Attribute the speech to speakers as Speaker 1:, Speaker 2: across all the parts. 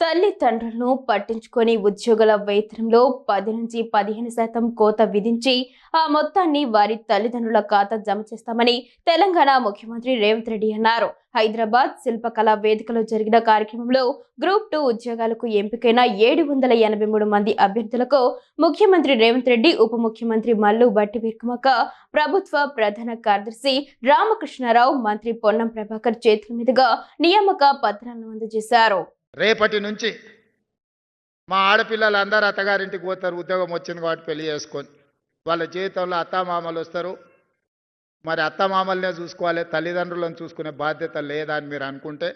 Speaker 1: తల్లిదండ్రులను పట్టించుకొని ఉద్యోగుల వేతనంలో పది నుంచి పదిహేను శాతం కోత విధించి ఆ మొత్తాన్ని వారి తల్లిదండ్రుల ఖాతా జమ చేస్తామని తెలంగాణ ముఖ్యమంత్రి రేవంత్ రెడ్డి అన్నారు. హైదరాబాద్ శిల్పకళా వేదికలో జరిగిన కార్యక్రమంలో గ్రూప్ టూ ఉద్యోగాలకు ఎంపికైన ఏడు వందల ఎనభై మూడు మంది అభ్యర్థులకు ముఖ్యమంత్రి రేవంత్ రెడ్డి ఉప ముఖ్యమంత్రి మల్లు బట్టి విక్రమక ప్రభుత్వ ప్రధాన కార్యదర్శి రామకృష్ణారావు మంత్రి పొన్నం ప్రభాకర్ చేతుల మీదుగా నియామక పత్రాలను అందజేశారు.
Speaker 2: రేపటి నుంచి మా ఆడపిల్లలు అందరూ అత్తగారింటికి పోతారు ఉద్యోగం వచ్చింది కాబట్టి పెళ్ళి చేసుకొని. వాళ్ళ జీవితంలో అత్తమామలు వస్తారు. మరి అత్తమామలనే చూసుకోవాలి తల్లిదండ్రులను చూసుకునే బాధ్యత లేదా అని మీరు అనుకుంటే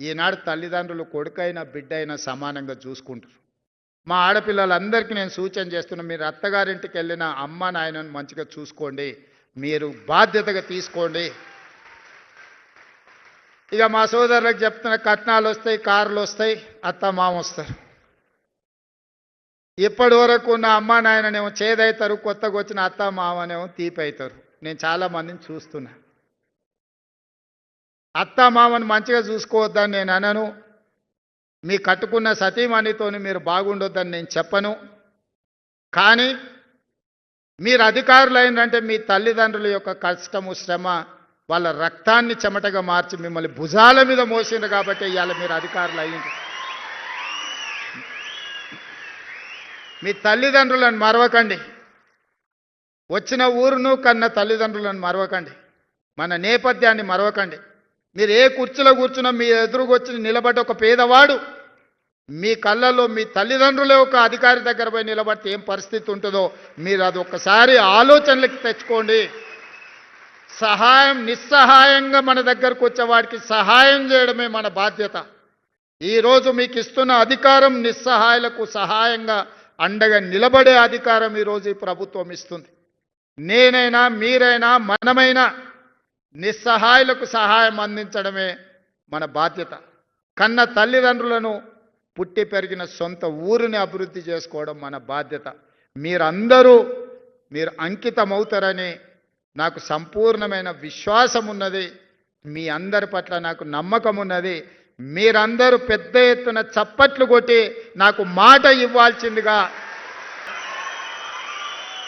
Speaker 2: ఈనాడు తల్లిదండ్రులు కొడుకైనా బిడ్డ అయినా సమానంగా చూసుకుంటారు. మా ఆడపిల్లలందరికీ నేను సూచన చేస్తున్నా మీరు అత్తగారింటికి వెళ్ళిన అమ్మ నాయనను మంచిగా చూసుకోండి. మీరు బాధ్యతగా తీసుకోండి. ఇక మా సోదరులకు చెప్తున్న కట్నాలు వస్తాయి కార్లు వస్తాయి అత్త మామ వస్తారు. ఇప్పటి వరకు ఉన్న అమ్మ నాయననేమో చేదవుతారు కొత్తగా వచ్చిన అత్త మామనేమో తీపి అవుతారు నేను చాలామందిని చూస్తున్నా. అత్త మామని మంచిగా చూసుకోవద్దని నేను అనను. మీ కట్టుకున్న సతీమణితోని మీరు బాగుండొద్దని నేను చెప్పను. కానీ మీరు అధికారులు మీ తల్లిదండ్రుల యొక్క కష్టము శ్రమ వాళ్ళ రక్తాన్ని చెమటగా మార్చి మిమ్మల్ని భుజాల మీద మోసిండు కాబట్టి ఇవాళ మీరు అధికారులు అయ్యింది మీ తల్లిదండ్రులను మరవకండి. వచ్చిన ఊరును కన్న తల్లిదండ్రులను మరవకండి. మన నేపథ్యాన్ని మరవకండి. మీరు ఏ కుర్చీలో కూర్చున్నా మీ ఎదురుకు వచ్చి నిలబడ్డ ఒక పేదవాడు మీ కళ్ళల్లో మీ తల్లిదండ్రులే ఒక అధికారి దగ్గర పోయి నిలబడితే ఏం పరిస్థితి ఉంటుందో మీరు అది ఒకసారి ఆలోచనలకి తెచ్చుకోండి. సహాయం నిస్సహాయంగా మన దగ్గరకు వచ్చేవాడికి సహాయం చేయడమే మన బాధ్యత. ఈరోజు మీకు ఇస్తున్న అధికారం నిస్సహాయులకు సహాయంగా అండగా నిలబడే అధికారం ఈరోజు ఈ ప్రభుత్వం ఇస్తుంది. నేనైనా మీరైనా మనమైనా నిస్సహాయులకు సహాయం అందించడమే మన బాధ్యత. కన్న తల్లిదండ్రులను పుట్టి పెరిగిన సొంత ఊరిని అభివృద్ధి చేసుకోవడం మన బాధ్యత. మీరందరూ మీరు అంకితమవుతారని నాకు సంపూర్ణమైన విశ్వాసం ఉన్నది మీ అందరి పట్ల నాకు నమ్మకం ఉన్నది మీరందరూ పెద్ద ఎత్తున చప్పట్లు కొట్టి నాకు మాట ఇవ్వాల్సిందిగా.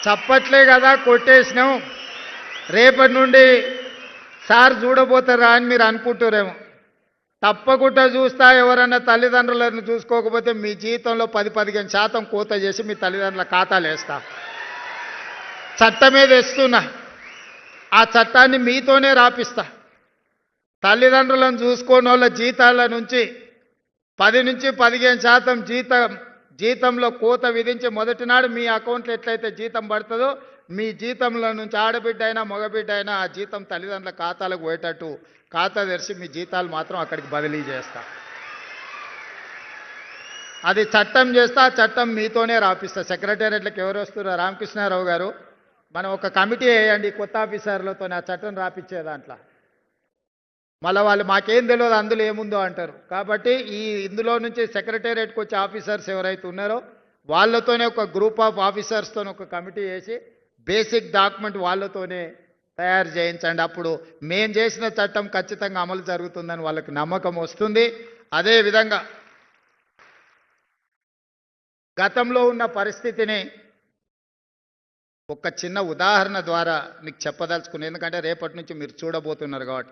Speaker 2: చప్పట్లే కదా కొట్టేసినాం. రేపటి నుండి సార్ చూడబోతారా అని మీరు అనుకుంటారేమో. తప్పకుండా చూస్తా ఎవరన్నా తల్లిదండ్రులను చూసుకోకపోతే మీ జీవితంలో పది పదిహేను శాతం కోత చేసి మీ తల్లిదండ్రుల ఖాతాలు వేస్తా. మీద వేస్తున్న. ఆ చట్టాన్ని మీతోనే రాపిస్తా. తల్లిదండ్రులను చూసుకోని వాళ్ళ జీతాల నుంచి పది నుంచి పదిహేను శాతం జీతం జీతంలో కోత విధించి మొదటి నాడు మీ అకౌంట్లో ఎట్లయితే జీతం పడుతుందో మీ జీతంలో నుంచి ఆడబిడ్డ అయినా మగబిడ్డ అయినా ఆ జీతం తల్లిదండ్రుల ఖాతాలకు పోయేటట్టు ఖాతా తెరిచి మీ జీతాలు మాత్రం అక్కడికి బదిలీ చేస్తా. అది చట్టం చేస్తా ఆ చట్టం మీతోనే రాపిస్తా. సెక్రటేరియట్లకు ఎవరు వస్తున్నారు? రామకృష్ణారావు గారు. మనం ఒక కమిటీ వేయండి కొత్త ఆఫీసర్లతో ఆ చట్టం రాపిచ్చే దాంట్లో. మళ్ళీ వాళ్ళు మాకేం తెలియదు అందులో ఏముందో అంటారు. కాబట్టి ఈ ఇందులో నుంచి సెక్రటేరియట్కి వచ్చే ఆఫీసర్స్ ఎవరైతే ఉన్నారో వాళ్ళతోనే ఒక గ్రూప్ ఆఫ్ ఆఫీసర్స్తో ఒక కమిటీ వేసి బేసిక్ డాక్యుమెంట్ వాళ్ళతోనే తయారు చేయించండి. అప్పుడు మేం చేసిన చట్టం ఖచ్చితంగా అమలు జరుగుతుందని వాళ్ళకి నమ్మకం వస్తుంది. అదేవిధంగా గతంలో ఉన్న పరిస్థితిని ఒక చిన్న ఉదాహరణ ద్వారా మీకు చెప్పదలుచుకుని ఎందుకంటే రేపటి నుంచి మీరు చూడబోతున్నారు కాబట్టి.